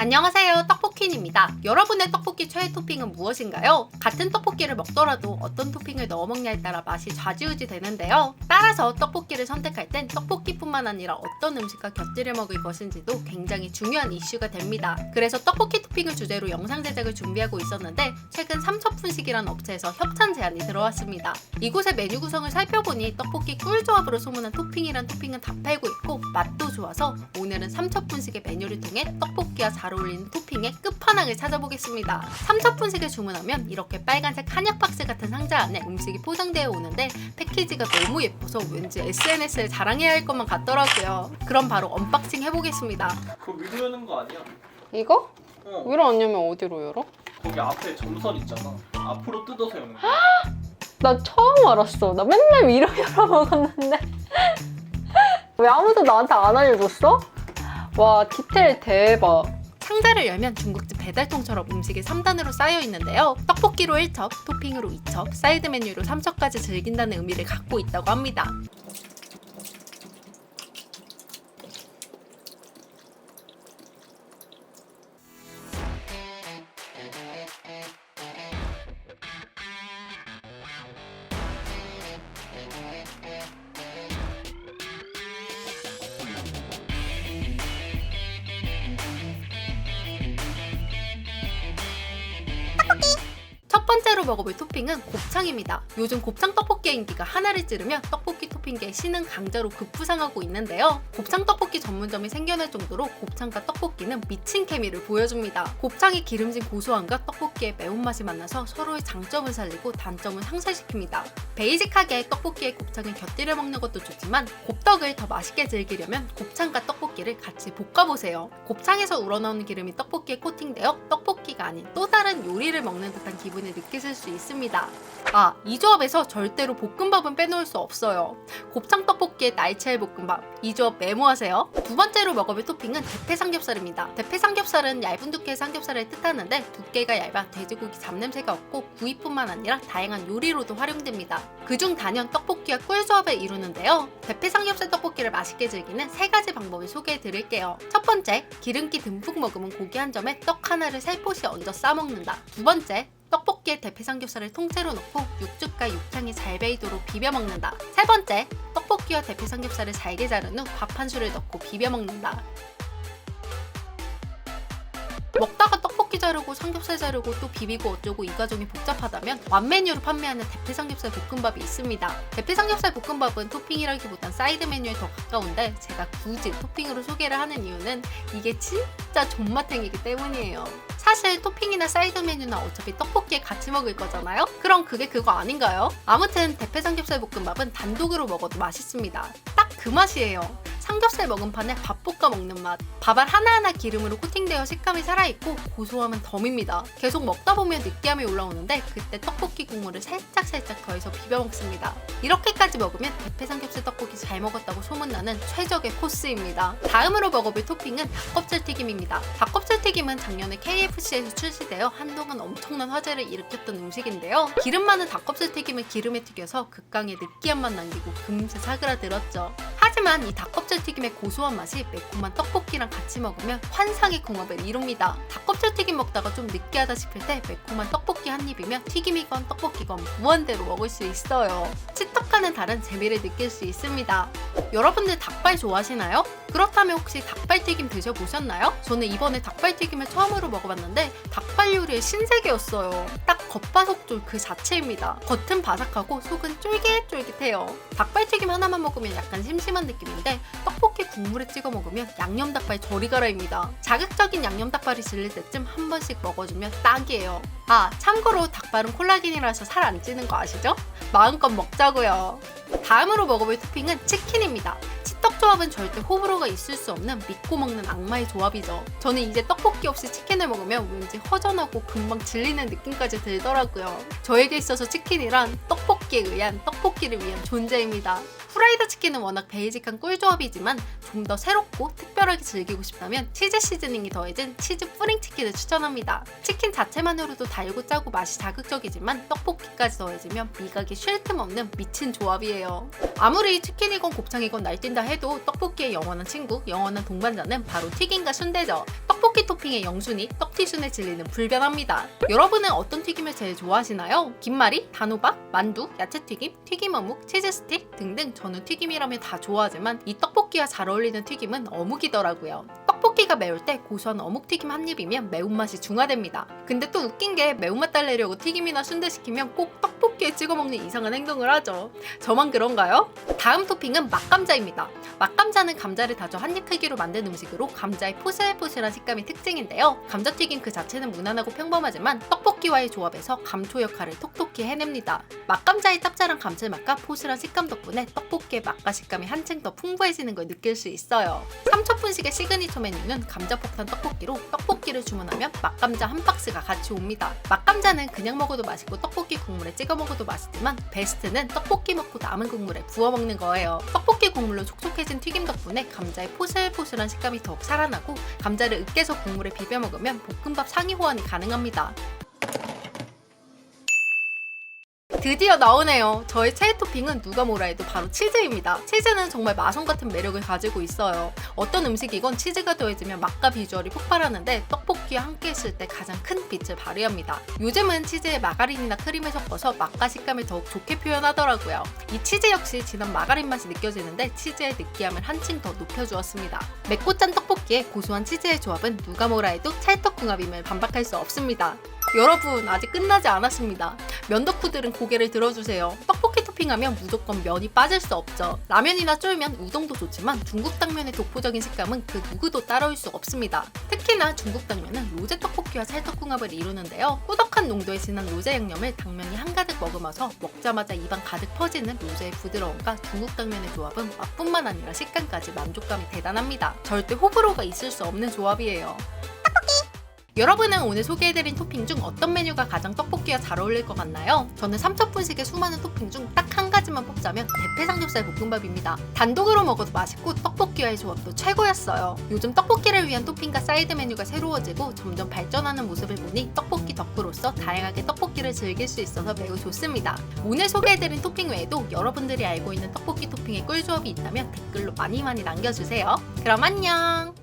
안녕하세요 떡볶이입니다. 여러분의 떡볶이 최애 토핑은 무엇인가요? 같은 떡볶이를 먹더라도 어떤 토핑을 넣어 먹냐에 따라 맛이 좌지우지 되는데요. 따라서 떡볶이를 선택할 땐 떡볶이뿐만 아니라 어떤 음식과 곁들여 먹을 것인지도 굉장히 중요한 이슈가 됩니다. 그래서 떡볶이 토핑을 주제로 영상 제작을 준비하고 있었는데 최근 삼첩분식이라는 업체에서 협찬 제안이 들어왔습니다. 이곳의 메뉴 구성을 살펴보니 떡볶이 꿀조합으로 소문난 토핑이란 토핑은 다 팔고 있고 맛 도 좋아서 오늘은 삼첩분식의 메뉴를 통해 떡볶이와 잘 어울리는 토핑의 끝판왕을 찾아보겠습니다. 삼첩분식을 주문하면 이렇게 빨간색 한약 박스 같은 상자 안에 음식이 포장되어 오는데 패키지가 너무 예뻐서 왠지 SNS에 자랑해야 할 것만 같더라고요. 그럼 바로 언박싱 해보겠습니다. 그거 위로 여는 거 아니야? 이거? 어. 위로 안 열면 어디로 열어? 거기 앞에 점선 있잖아. 앞으로 뜯어서 여는 거. 나 처음 알았어. 나 맨날 위로 열어 먹었는데. 왜 아무도 나한테 안 알려줬어? 와, 디테일 대박. 상자를 열면 중국집 배달통처럼 음식이 3단으로 쌓여 있는데요. 떡볶이로 1첩, 토핑으로 2첩, 사이드 메뉴로 3첩까지 즐긴다는 의미를 갖고 있다고 합니다. 먹어볼 토핑은 곱창입니다. 요즘 곱창 떡볶이의 인기가 하나를 찌르며 떡볶이 토핑계의 신은 강자로 급부상하고 있는데요. 곱창 떡볶이 전문점이 생겨날 정도로 곱창과 떡볶이는 미친 케미를 보여줍니다. 곱창의 기름진 고소함과 떡볶이의 매운맛이 만나서 서로의 장점을 살리고 단점을 상쇄시킵니다. 베이직하게 떡볶이에 곱창을 곁들여 먹는 것도 좋지만 곱떡을 더 맛있게 즐기려면 곱창과 떡볶이를 같이 볶아보세요. 곱창에서 우러나오는 기름이 떡볶이에 코팅되어 떡볶이가 아닌 또 다른 요리를 먹는 듯한 기분을 느끼실 수 있습니다. 아, 이 조합에서 절대로 볶음밥은 빼놓을 수 없어요. 곱창 떡볶이에 날치알 볶음밥. 이 조합 메모하세요. 두 번째로 먹어볼 토핑은 대패 삼겹살입니다. 대패 삼겹살은 얇은 두께의 삼겹살을 뜻하는데 두께가 얇아 돼지고기 잡냄새가 없고 구이뿐만 아니라 다양한 요리로도 활용됩니다. 그중 단연 떡볶이와 꿀 조합을 이루는데요. 대패 삼겹살 떡볶이를 맛있게 즐기는 세 가지 방법을 소개해 드릴게요. 첫 번째, 기름기 듬뿍 머금은 고기 한 점에 떡 하나를 살포시 얹어 싸먹는다. 두 번째, 떡볶이에 대패 삼겹살을 통째로 넣고 육즙과 육향이 잘 배이도록 비벼 먹는다. 세 번째, 떡볶이와 대패 삼겹살을 잘게 자른 후 밥 한 술을 넣고 비벼 먹는다. 먹다가 떡볶이 자르고 삼겹살 자르고 또 비비고 어쩌고 이 과정이 복잡하다면 완 메뉴로 판매하는 대패 삼겹살 볶음밥이 있습니다. 대패 삼겹살 볶음밥은 토핑이라기보단 사이드 메뉴에 더 가까운데 제가 굳이 토핑으로 소개를 하는 이유는 이게 진짜 존맛탱이기 때문이에요. 사실 토핑이나 사이드 메뉴는 어차피 떡볶이에 같이 먹을 거잖아요? 그럼 그게 그거 아닌가요? 아무튼 대패 삼겹살 볶음밥은 단독으로 먹어도 맛있습니다. 딱 그 맛이에요. 삼겹살 먹은 판에 밥 볶아 먹는 맛. 밥알 하나하나 기름으로 코팅되어 식감이 살아있고 고소함은 덤입니다. 계속 먹다 보면 느끼함이 올라오는데 그때 떡볶이 국물을 살짝살짝 더해서 비벼 먹습니다. 이렇게까지 먹으면 대패 삼겹살 떡볶이 잘 먹었다고 소문나는 최적의 코스입니다. 다음으로 먹어볼 토핑은 닭껍질 튀김입니다. 닭껍질 튀김은 작년에 KFC에서 출시되어 한동안 엄청난 화제를 일으켰던 음식인데요. 기름 많은 닭껍질 튀김을 기름에 튀겨서 극강의 느끼함만 남기고 금세 사그라들었죠. 하지만 이 닭껍질 튀김의 고소한 맛이 매콤한 떡볶이랑 같이 먹으면 환상의 궁합을 이룹니다. 닭 껍질 튀김 먹다가 좀 느끼하다 싶을 때 매콤한 떡볶이 한 입이면 튀김이건 떡볶이건 무한대로 먹을 수 있어요. 치떡과는 다른 재미를 느낄 수 있습니다. 여러분들 닭발 좋아하시나요? 그렇다면 혹시 닭발 튀김 드셔보셨나요? 저는 이번에 닭발 튀김을 처음으로 먹어봤는데 닭발 요리의 신세계였어요. 딱 겉바속촉 그 자체입니다. 겉은 바삭하고 속은 쫄깃쫄깃해요. 닭발 튀김 하나만 먹으면 약간 심심한 느낌인데 떡볶이 국물에 찍어 먹으면 양념 닭발 저리 가라입니다. 자극적인 양념 닭발이 질릴 때쯤 한 번씩 먹어주면 딱이에요. 아 참고로 닭발은 콜라겐이라서 살 안 찌는 거 아시죠? 마음껏 먹자고요. 다음으로 먹어볼 토핑은 치킨입니다. 치떡 조합은 절대 호불호가 있을 수 없는 믿고 먹는 악마의 조합이죠. 저는 이제 떡볶이 없이 치킨을 먹으면 왠지 허전하고 금방 질리는 느낌까지 들더라고요. 저에게 있어서 치킨이란 떡볶이에 의한 떡볶이를 위한 존재입니다. 프라이드 치킨은 워낙 베이직한 꿀조합이지만 좀 더 새롭고 특별하게 즐기고 싶다면 치즈 시즈닝이 더해진 치즈 뿌링 치킨을 추천합니다. 치킨 자체만으로도 달고 짜고 맛이 자극적이지만 떡볶이까지 더해지면 미각이 쉴 틈 없는 미친 조합이에요. 아무리 치킨이건 곱창이건 날뛴다 해도 떡볶이의 영원한 친구, 영원한 동반자는 바로 튀김과 순대죠. 떡볶이 토핑의 영순이 떡튀순에 질리는 불변합니다. 여러분은 어떤 튀김을 제일 좋아하시나요? 김말이, 단호박, 만두, 야채튀김, 튀김어묵, 치즈스틱 등등 저는 튀김이라면 다 좋아하지만 이 떡볶이와 잘 어울리는 튀김은 어묵이더라고요. 떡볶이가 매울 때 고소한 어묵튀김 한 입이면 매운맛이 중화됩니다. 근데 또 웃긴 게 매운맛 달래려고 튀김이나 순대 시키면 꼭 떡 볶이에 찍어 먹는 이상한 행동을 하죠. 저만 그런가요? 다음 토핑은 맛감자입니다. 맛감자는 감자를 다져 한입 크기로 만든 음식으로 감자의 포슬포슬한 식감이 특징인데요. 감자튀김 그 자체는 무난하고 평범하지만 떡볶이와의 조합에서 감초 역할을 톡톡히 해냅니다. 맛감자의 짭짤한 감칠맛과 포슬한 식감 덕분에 떡볶이의 맛과 식감이 한층 더 풍부해지는 걸 느낄 수 있어요. 삼천분식의 시그니처 메뉴는 감자폭탄 떡볶이로 떡볶이를 주문하면 맛감자 한 박스가 같이 옵니다. 맛감자는 그냥 먹어도 맛있고 떡볶이 국물에 찍어 먹어도 맛있지만 베스트는 떡볶이 먹고 남은 국물에 부어 먹는 거예요. 떡볶이 국물로 촉촉해진 튀김 덕분에 감자의 포슬포슬한 식감이 더욱 살아나고 감자를 으깨서 국물에 비벼 먹으면 볶음밥 상위 호환이 가능합니다. 드디어 나오네요. 저의 최애 토핑은 누가 뭐라 해도 바로 치즈입니다. 치즈는 정말 마성 같은 매력을 가지고 있어요. 어떤 음식이건 치즈가 더해지면 맛과 비주얼이 폭발하는데 떡볶이와 함께 했을 때 가장 큰 빛을 발휘합니다. 요즘은 치즈에 마가린이나 크림을 섞어서 맛과 식감을 더욱 좋게 표현하더라고요. 이 치즈 역시 진한 마가린 맛이 느껴지는데 치즈의 느끼함을 한층 더 높여주었습니다. 맵고 짠 떡볶이에 고소한 치즈의 조합은 누가 뭐라 해도 찰떡궁합임을 반박할 수 없습니다. 여러분 아직 끝나지 않았습니다. 면 덕후들은 고개를 들어주세요. 떡볶이 토핑하면 무조건 면이 빠질 수 없죠. 라면이나 쫄면, 우동도 좋지만 중국 당면의 독보적인 식감은 그 누구도 따라올 수 없습니다. 특히나 중국 당면은 로제 떡볶이와 찰떡궁합을 이루는데요. 꾸덕한 농도의 진한 로제 양념을 당면이 한가득 머금어서 먹자마자 입안 가득 퍼지는 로제의 부드러움과 중국 당면의 조합은 맛뿐만 아니라 식감까지 만족감이 대단합니다. 절대 호불호가 있을 수 없는 조합이에요. 여러분은 오늘 소개해드린 토핑 중 어떤 메뉴가 가장 떡볶이와 잘 어울릴 것 같나요? 저는 삼천분식의 수많은 토핑 중 딱 한 가지만 뽑자면 대패 삼겹살 볶음밥입니다. 단독으로 먹어도 맛있고 떡볶이와의 조합도 최고였어요. 요즘 떡볶이를 위한 토핑과 사이드 메뉴가 새로워지고 점점 발전하는 모습을 보니 떡볶이 덕후로서 다양하게 떡볶이를 즐길 수 있어서 매우 좋습니다. 오늘 소개해드린 토핑 외에도 여러분들이 알고 있는 떡볶이 토핑의 꿀조합이 있다면 댓글로 많이 많이 남겨주세요. 그럼 안녕!